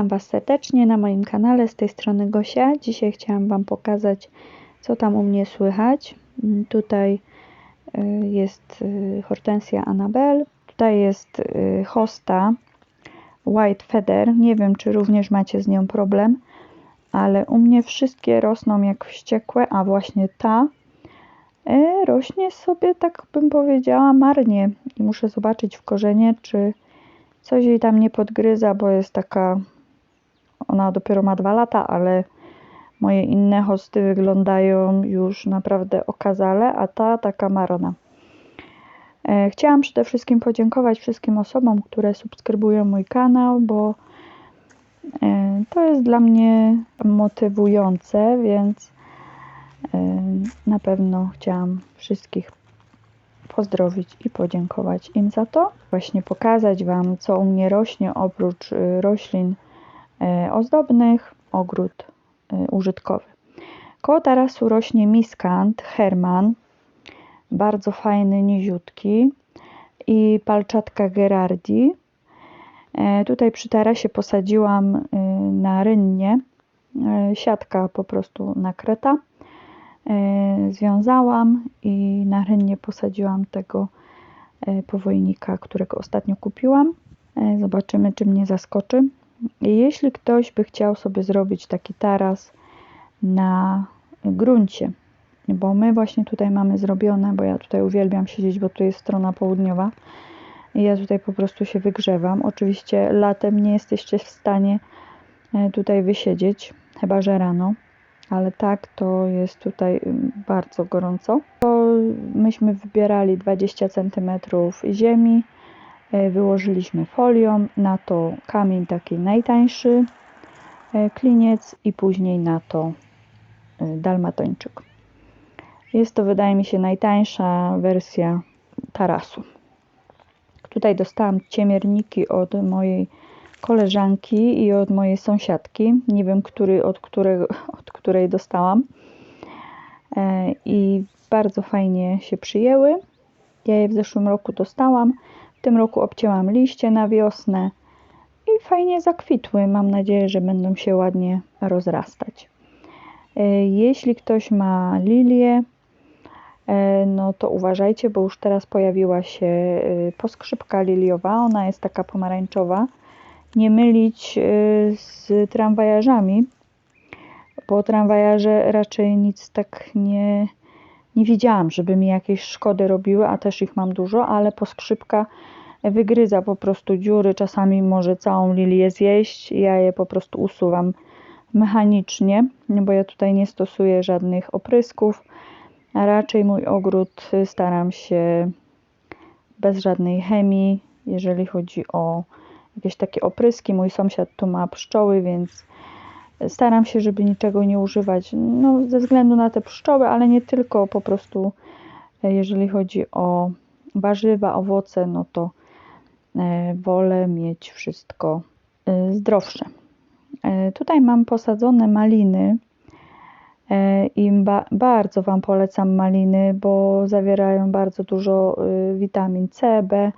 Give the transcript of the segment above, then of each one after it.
Witam Was serdecznie na moim kanale, z tej strony Gosia. Dzisiaj chciałam Wam pokazać, co tam u mnie słychać. Mm, Tutaj y, jest y, hortensja Annabelle, tutaj jest y, hosta White Feather. Nie wiem, czy również macie z nią problem, ale u mnie wszystkie rosną jak wściekłe, a właśnie ta y, rośnie sobie, tak bym powiedziała, marnie. I muszę zobaczyć w korzenie, czy coś jej tam nie podgryza, bo jest taka. Ona dopiero ma dwa lata, ale moje inne hosty wyglądają już naprawdę okazale, a ta taka marna. E, Chciałam przede wszystkim podziękować wszystkim osobom, które subskrybują mój kanał, bo e, to jest dla mnie motywujące, więc e, na pewno chciałam wszystkich pozdrowić i podziękować im za to. Właśnie pokazać Wam, co u mnie rośnie oprócz roślin ozdobnych, ogród y, użytkowy. Koło tarasu rośnie miskant Herman, bardzo fajny, niziutki i palczatka Gerardi. E, Tutaj przy tarasie posadziłam na rynnie, e, siatka po prostu nakryta. E, Związałam i na rynnie posadziłam tego e, powojnika, którego ostatnio kupiłam. E, Zobaczymy, czy mnie zaskoczy. Jeśli ktoś by chciał sobie zrobić taki taras na gruncie, bo my właśnie tutaj mamy zrobione, bo ja tutaj uwielbiam siedzieć, bo tu jest strona południowa i ja tutaj po prostu się wygrzewam. Oczywiście latem nie jesteście w stanie e, tutaj wysiedzieć, chyba że rano, ale tak to jest tutaj ym, bardzo gorąco. To myśmy wybierali 20 cm ziemi, wyłożyliśmy folią, na to kamień taki najtańszy, e, kliniec i później na to e, dalmatończyk. Jest to wydaje mi się najtańsza wersja tarasu. Tutaj dostałam ciemierniki od mojej koleżanki i od mojej sąsiadki. Nie wiem, który, od, którego, od której dostałam. E, I bardzo fajnie się przyjęły. Ja je w zeszłym roku dostałam. W tym roku obcięłam liście na wiosnę i fajnie zakwitły. Mam nadzieję, że będą się ładnie rozrastać. E, Jeśli ktoś ma lilię, e, no to uważajcie, bo już teraz pojawiła się e, poskrzypka liliowa. Ona jest taka pomarańczowa. Nie mylić z tramwajarzami, bo tramwajarze raczej nic tak nie, nie widziałam, żeby mi jakieś szkody robiły, a też ich mam dużo, ale poskrzypka wygryza po prostu dziury, czasami może całą lilię zjeść. Ja je po prostu usuwam mechanicznie, bo ja tutaj nie stosuję żadnych oprysków, a raczej mój ogród staram się bez żadnej chemii, jeżeli chodzi o jakieś takie opryski. Mój sąsiad tu ma pszczoły, więc staram się, żeby niczego nie używać, no ze względu na te pszczoły, ale nie tylko, po prostu e, jeżeli chodzi o warzywa, owoce, no to e, wolę mieć wszystko e, zdrowsze. Tutaj mam posadzone maliny i ba bardzo Wam polecam maliny, bo zawierają bardzo dużo witamin C, B,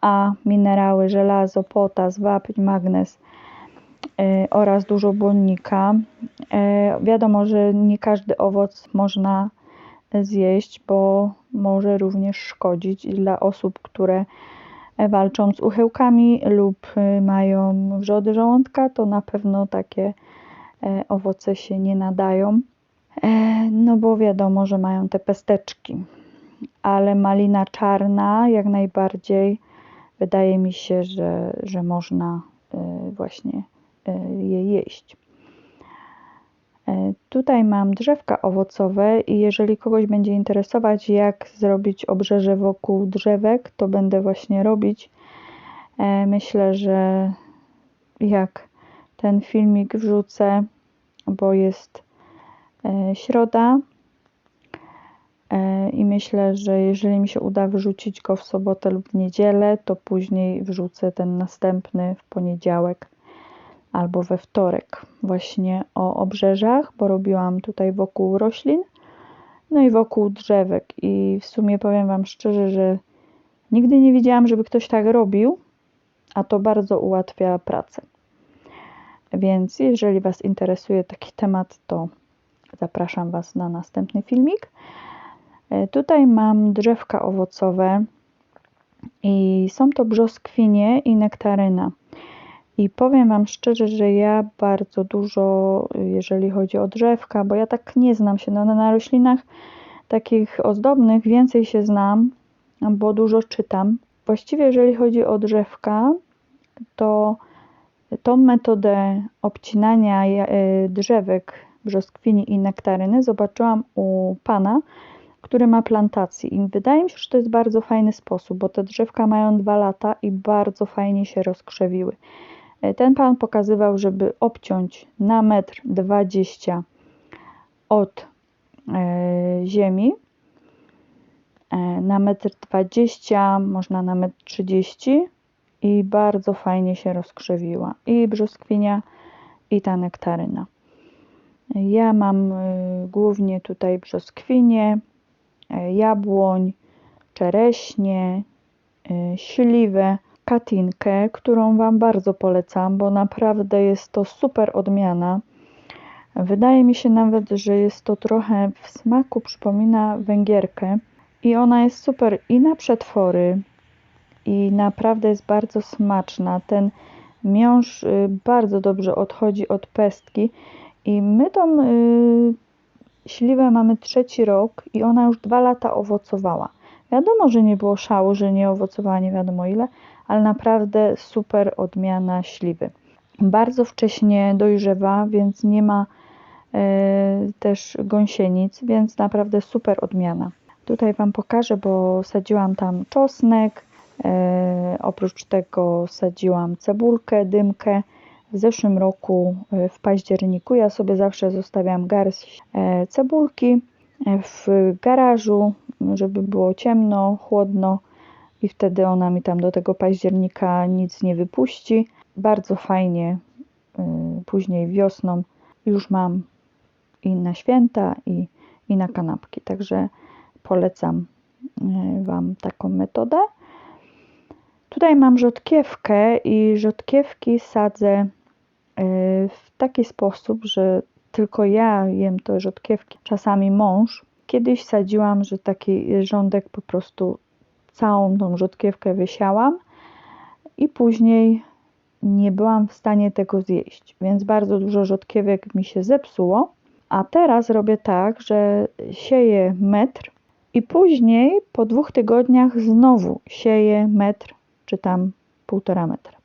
A, minerały, żelazo, potas, wapń, magnez oraz dużo błonnika. E, Wiadomo, że nie każdy owoc można zjeść, bo może również szkodzić dla osób, które e, walczą z uchyłkami lub mają wrzody żołądka, to na pewno takie e, owoce się nie nadają. E, No bo wiadomo, że mają te pesteczki. Ale malina czarna jak najbardziej wydaje mi się, że, że można e, właśnie e, je jeść. E, Tutaj mam drzewka owocowe i jeżeli kogoś będzie interesować, jak zrobić obrzeże wokół drzewek, to będę właśnie robić. E, Myślę, że jak ten filmik wrzucę, bo jest e, środa e, i myślę, że jeżeli mi się uda wrzucić go w sobotę lub w niedzielę, to później wrzucę ten następny w poniedziałek albo we wtorek właśnie o obrzeżach, bo robiłam tutaj wokół roślin, no i wokół drzewek i w sumie powiem Wam szczerze, że nigdy nie widziałam, żeby ktoś tak robił, a to bardzo ułatwia pracę. Więc jeżeli Was interesuje taki temat, to zapraszam Was na następny filmik. E, tutaj mam drzewka owocowe i są to brzoskwinie i nektaryna. I powiem Wam szczerze, że ja bardzo dużo, jeżeli chodzi o drzewka, bo ja tak nie znam się no, na roślinach takich ozdobnych, więcej się znam, bo dużo czytam. Właściwie jeżeli chodzi o drzewka, to tą metodę obcinania e, drzewek brzoskwini i nektaryny zobaczyłam u pana, który ma plantację. I wydaje mi się, że to jest bardzo fajny sposób, bo te drzewka mają dwa lata i bardzo fajnie się rozkrzewiły. E, ten pan pokazywał, żeby obciąć na metr 20 od e, ziemi, e, na metr 20, można na metr 30 i bardzo fajnie się rozkrzewiła. I brzoskwinia i ta nektaryna. Ja mam głównie tutaj brzoskwinie, jabłoń, czereśnie, śliwę, katinkę, którą Wam bardzo polecam, bo naprawdę jest to super odmiana. Wydaje mi się nawet, że jest to trochę w smaku przypomina węgierkę i ona jest super i na przetwory i naprawdę jest bardzo smaczna. Ten miąższ y, bardzo dobrze odchodzi od pestki i my tą y, śliwę mamy trzeci rok i ona już dwa lata owocowała. Wiadomo, że nie było szału, że nie owocowała nie wiadomo ile, ale naprawdę super odmiana śliwy. Bardzo wcześnie dojrzewa, więc nie ma e, też gąsienic, więc naprawdę super odmiana. Tutaj Wam pokażę, bo sadziłam tam czosnek, e, oprócz tego sadziłam cebulkę, dymkę. W zeszłym roku e, w październiku ja sobie zawsze zostawiam garść cebulki w garażu, żeby było ciemno, chłodno i wtedy ona mi tam do tego października nic nie wypuści. Bardzo fajnie y, później wiosną już mam i na święta i, i na kanapki, także polecam y, Wam taką metodę. Tutaj mam rzodkiewkę i rzodkiewki sadzę y, w taki sposób, że tylko ja jem te rzodkiewki, czasami mąż. Kiedyś sadziłam, że taki rządek po prostu całą tą rzodkiewkę wysiałam i później nie byłam w stanie tego zjeść, więc bardzo dużo rzodkiewek mi się zepsuło. A teraz robię tak, że sieję metr i później po dwóch tygodniach znowu sieję metr czy tam półtora metra.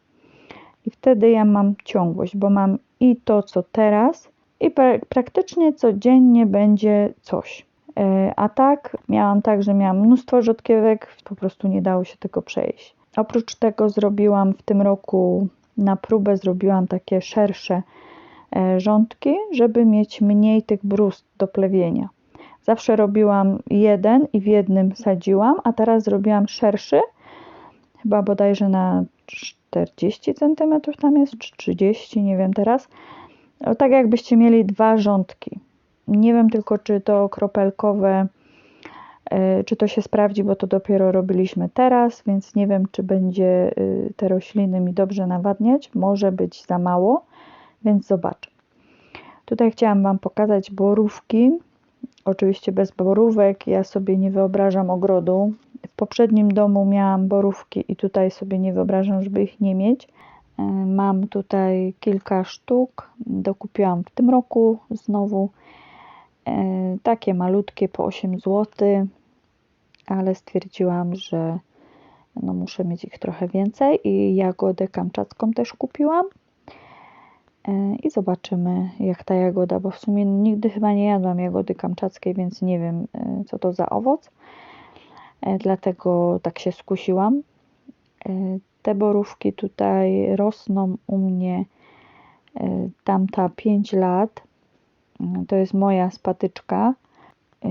I wtedy ja mam ciągłość, bo mam i to, co teraz, i praktycznie codziennie będzie coś. E, a tak, miałam tak, że miałam mnóstwo rzodkiewek, po prostu nie dało się tego przejść. Oprócz tego zrobiłam w tym roku na próbę zrobiłam takie szersze e, rządki, żeby mieć mniej tych brust do plewienia. Zawsze robiłam jeden i w jednym sadziłam, a teraz zrobiłam szerszy, chyba bodajże na 40 cm tam jest, czy 30, nie wiem teraz. tak jakbyście mieli dwa rządki. Nie wiem tylko, czy to kropelkowe, e, czy to się sprawdzi, bo to dopiero robiliśmy teraz, więc nie wiem, czy będzie e, te rośliny mi dobrze nawadniać. Może być za mało, więc zobaczę. Tutaj chciałam Wam pokazać borówki. Oczywiście bez borówek. Ja sobie nie wyobrażam ogrodu. W poprzednim domu miałam borówki i tutaj sobie nie wyobrażam, żeby ich nie mieć. E, mam tutaj kilka sztuk. Dokupiłam w tym roku znowu. E, takie malutkie po 8 zł, ale stwierdziłam, że no muszę mieć ich trochę więcej i jagodę kamczacką też kupiłam. E, I zobaczymy jak ta jagoda, bo w sumie nigdy chyba nie jadłam jagody kamczackiej, więc nie wiem e, co to za owoc. Dlatego tak się skusiłam. Te borówki tutaj rosną u mnie tamta 5 lat to jest moja spatyczka y,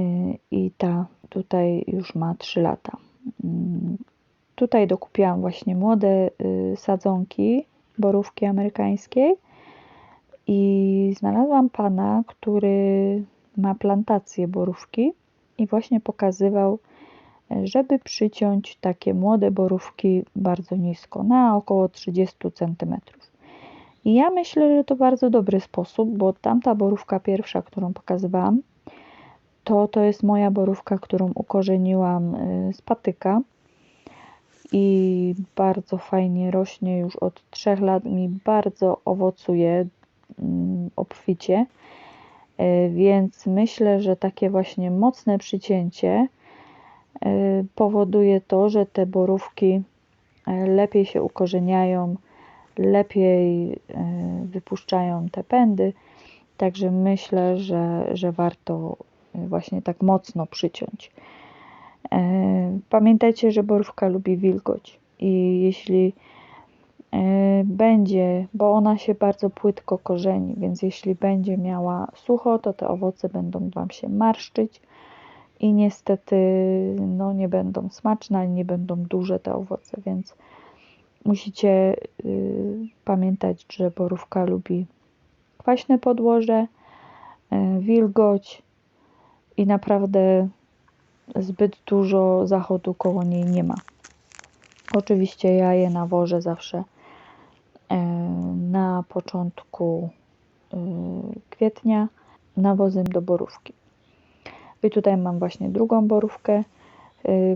i ta tutaj już ma 3 lata. Mm, tutaj dokupiłam właśnie młode y, sadzonki borówki amerykańskiej i znalazłam pana, który ma plantację borówki i właśnie pokazywał, żeby przyciąć takie młode borówki bardzo nisko, na około 30 cm. I ja myślę, że to bardzo dobry sposób, bo tamta borówka pierwsza, którą pokazywałam, to to jest moja borówka, którą ukorzeniłam y, z patyka. I bardzo fajnie rośnie już od trzech lat mi bardzo owocuje mm, obficie. Y, więc myślę, że takie właśnie mocne przycięcie y, powoduje to, że te borówki lepiej się ukorzeniają, lepiej wypuszczają te pędy. Także myślę, że, że warto właśnie tak mocno przyciąć. E, pamiętajcie, że borówka lubi wilgoć i jeśli będzie, bo ona się bardzo płytko korzeni, więc jeśli będzie miała sucho, to te owoce będą Wam się marszczyć i niestety no, nie będą smaczne, nie będą duże te owoce, więc musicie y, pamiętać, że borówka lubi kwaśne podłoże, y, wilgoć, i naprawdę zbyt dużo zachodu koło niej nie ma. Oczywiście ja je nawożę zawsze e, na początku kwietnia nawozem do borówki. I tutaj mam właśnie drugą borówkę,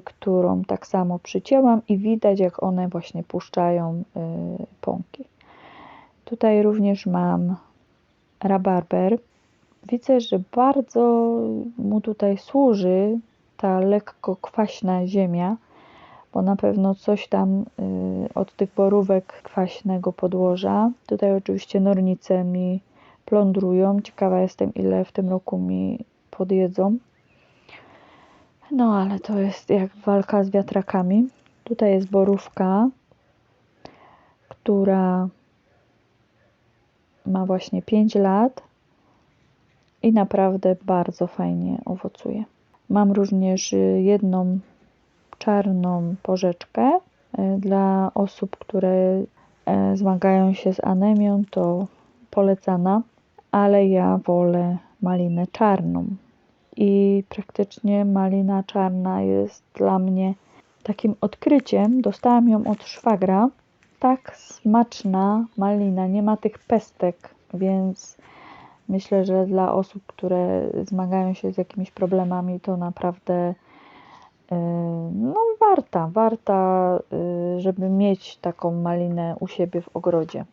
którą tak samo przycięłam i widać jak one właśnie puszczają pąki. Tutaj również mam rabarber widzę, że bardzo mu tutaj służy ta lekko kwaśna ziemia, bo na pewno coś tam y, od tych borówek kwaśnego podłoża. Tutaj oczywiście nornice mi plądrują. Ciekawa jestem, ile w tym roku mi podjedzą. No, ale to jest jak walka z wiatrakami. Tutaj jest borówka, która ma właśnie 5 lat i naprawdę bardzo fajnie owocuje. Mam również y, jedną czarną porzeczkę y, dla osób, które e, zmagają się z anemią, to polecana, ale ja wolę malinę czarną. I praktycznie malina czarna jest dla mnie takim odkryciem. Dostałam ją od szwagra. Tak smaczna malina, nie ma tych pestek, więc Myślę, że dla osób, które zmagają się z jakimiś problemami, to naprawdę y, no, warta, warta, y, żeby mieć taką malinę u siebie w ogrodzie.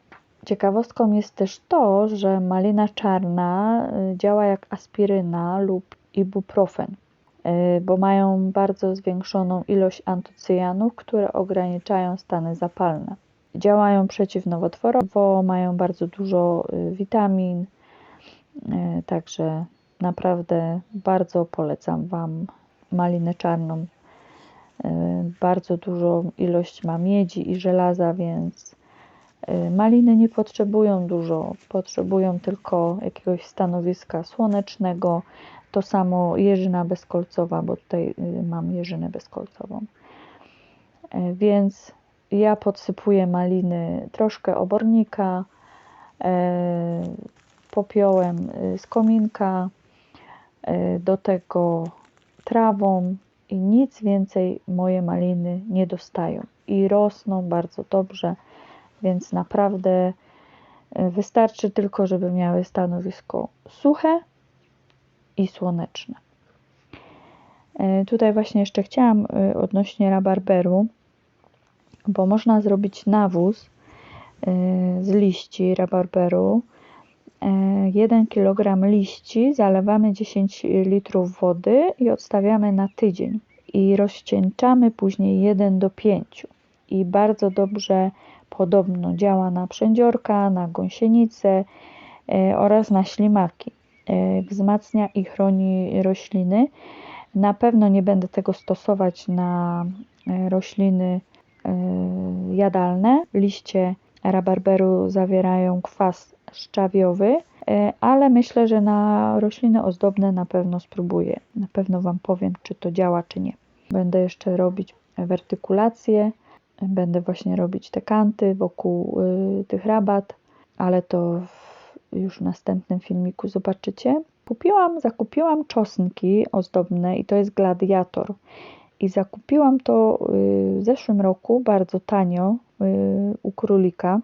Ciekawostką jest też to, że malina czarna y, działa jak aspiryna lub ibuprofen, bo mają bardzo zwiększoną ilość antocyjanów, które ograniczają stany zapalne. Działają przeciwnowotworowo, mają bardzo dużo witamin, E, także naprawdę bardzo polecam Wam malinę czarną. Bardzo dużą ilość ma miedzi i żelaza, więc maliny nie potrzebują dużo, potrzebują tylko jakiegoś stanowiska słonecznego. To samo jeżyna bezkolcowa, bo tutaj mam jeżynę bezkolcową. Więc ja podsypuję maliny troszkę obornika, popiołem y, z kominka, y, do tego trawą i nic więcej moje maliny nie dostają i rosną bardzo dobrze, więc naprawdę y, wystarczy tylko, żeby miały stanowisko suche i słoneczne. Tutaj właśnie jeszcze chciałam odnośnie rabarberu, bo można zrobić nawóz z liści rabarberu 1 kg liści zalewamy 10 litrów wody i odstawiamy na tydzień i rozcieńczamy później 1 do 5 i bardzo dobrze podobno działa na przędziorka, na gąsienice e, oraz na ślimaki. E, wzmacnia i chroni rośliny. Na pewno nie będę tego stosować na e, rośliny jadalne. Liście rabarberu zawierają kwas szczawiowy, ale myślę, że na rośliny ozdobne na pewno spróbuję. Na pewno Wam powiem, czy to działa, czy nie. Będę jeszcze robić wertykulację, będę właśnie robić te kanty wokół y, tych rabat, ale to już w następnym filmiku zobaczycie. Kupiłam, zakupiłam czosnki ozdobne i to jest gladiator. I zakupiłam to y, w zeszłym roku bardzo tanio y, u królika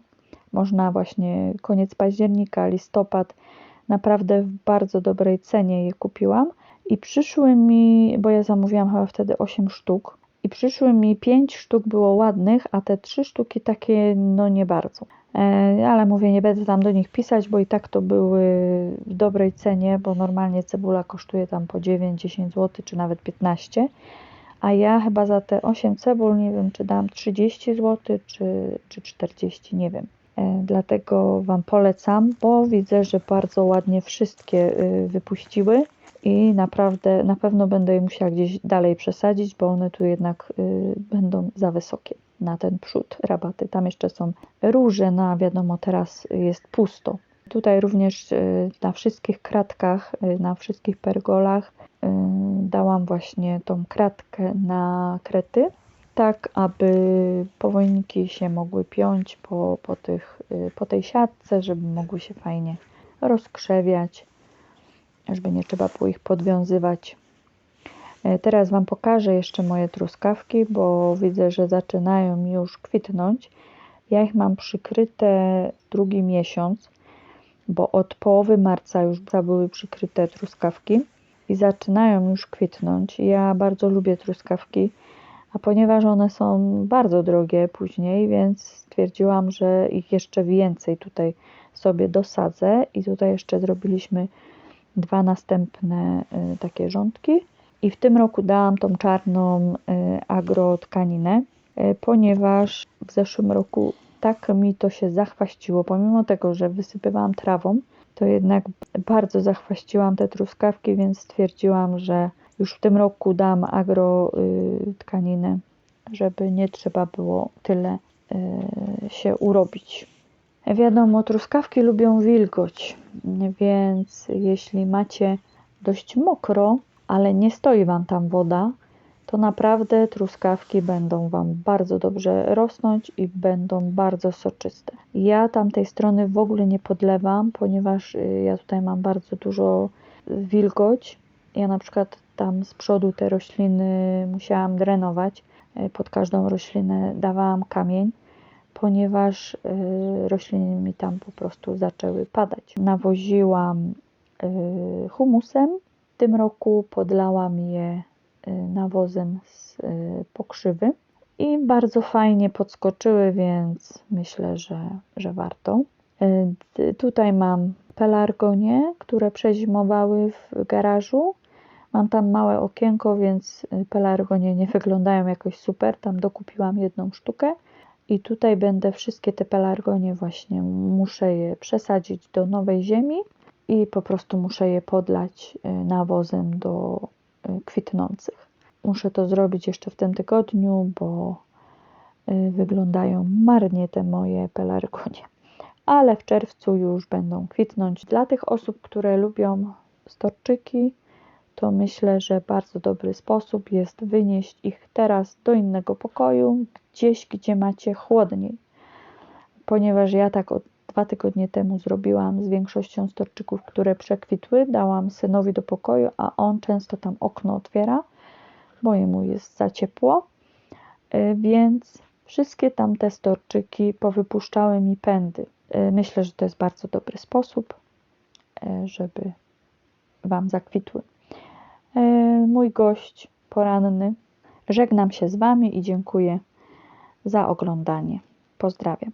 Można właśnie koniec października, listopad. Naprawdę w bardzo dobrej cenie je kupiłam. I przyszły mi, bo ja zamówiłam chyba wtedy 8 sztuk, i przyszły mi 5 sztuk było ładnych, a te 3 sztuki takie no nie bardzo. E, ale mówię, nie będę tam do nich pisać, bo i tak to były w dobrej cenie, bo normalnie cebula kosztuje tam po 9-10 zł, czy nawet 15 a ja chyba za te 8 cebul, nie wiem, czy dam 30 zł, czy, czy 40, nie wiem. E, dlatego Wam polecam, bo widzę, że bardzo ładnie wszystkie y, wypuściły i naprawdę na pewno będę je musiała gdzieś dalej przesadzić, bo one tu jednak y, będą za wysokie na ten przód rabaty. Tam jeszcze są róże, no a wiadomo teraz jest pusto. Tutaj również y, na wszystkich kratkach, na wszystkich pergolach dałam właśnie tą kratkę na krety, tak aby powojniki się mogły piąć po, po, tych, po tej siatce, żeby mogły się fajnie rozkrzewiać, żeby nie trzeba było ich podwiązywać. E, teraz Wam pokażę jeszcze moje truskawki, bo widzę, że zaczynają już kwitnąć. Ja ich mam przykryte drugi miesiąc, bo od połowy marca już były przykryte truskawki i zaczynają już kwitnąć. Ja bardzo lubię truskawki, a ponieważ one są bardzo drogie później, więc stwierdziłam, że ich jeszcze więcej tutaj sobie dosadzę i tutaj jeszcze zrobiliśmy dwa następne y, takie rządki. I w tym roku dałam tą czarną y, agrotkaninę, y, ponieważ w zeszłym roku tak mi to się zachwaściło, pomimo tego, że wysypywałam trawą, to jednak bardzo zachwaściłam te truskawki, więc stwierdziłam, że już w tym roku dam agro y, żeby nie trzeba było tyle y, się urobić. Wiadomo, truskawki lubią wilgoć, więc jeśli macie dość mokro, ale nie stoi Wam tam woda, to naprawdę truskawki będą Wam bardzo dobrze rosnąć i będą bardzo soczyste. Ja tamtej strony w ogóle nie podlewam, ponieważ y, ja tutaj mam bardzo dużo wilgoć. Ja na przykład tam z przodu te rośliny musiałam drenować. Y, pod każdą roślinę dawałam kamień, ponieważ y, rośliny mi tam po prostu zaczęły padać. Nawoziłam humusem. Tym roku podlałam je Y, nawozem z y, pokrzywy i bardzo fajnie podskoczyły, więc myślę, że, że warto. Y, tutaj mam pelargonie, które przezimowały w garażu. Mam tam małe okienko, więc pelargonie nie wyglądają jakoś super. Tam dokupiłam jedną sztukę. I tutaj będę wszystkie te pelargonie właśnie muszę je przesadzić do nowej ziemi i po prostu muszę je podlać nawozem do Y, kwitnących. Muszę to zrobić jeszcze w tym tygodniu, bo y, wyglądają marnie te moje pelargonie. Ale w czerwcu już będą kwitnąć. Dla tych osób, które lubią storczyki, to myślę, że bardzo dobry sposób jest wynieść ich teraz do innego pokoju, gdzieś, gdzie macie chłodniej. Ponieważ ja tak od dwa tygodnie temu zrobiłam z większością storczyków, które przekwitły. Dałam synowi do pokoju, a on często tam okno otwiera, bo jemu jest za ciepło. Y, więc wszystkie tamte storczyki powypuszczały mi pędy. Y, myślę, że to jest bardzo dobry sposób, y, żeby Wam zakwitły. Mój gość poranny. Żegnam się z Wami i dziękuję za oglądanie. Pozdrawiam.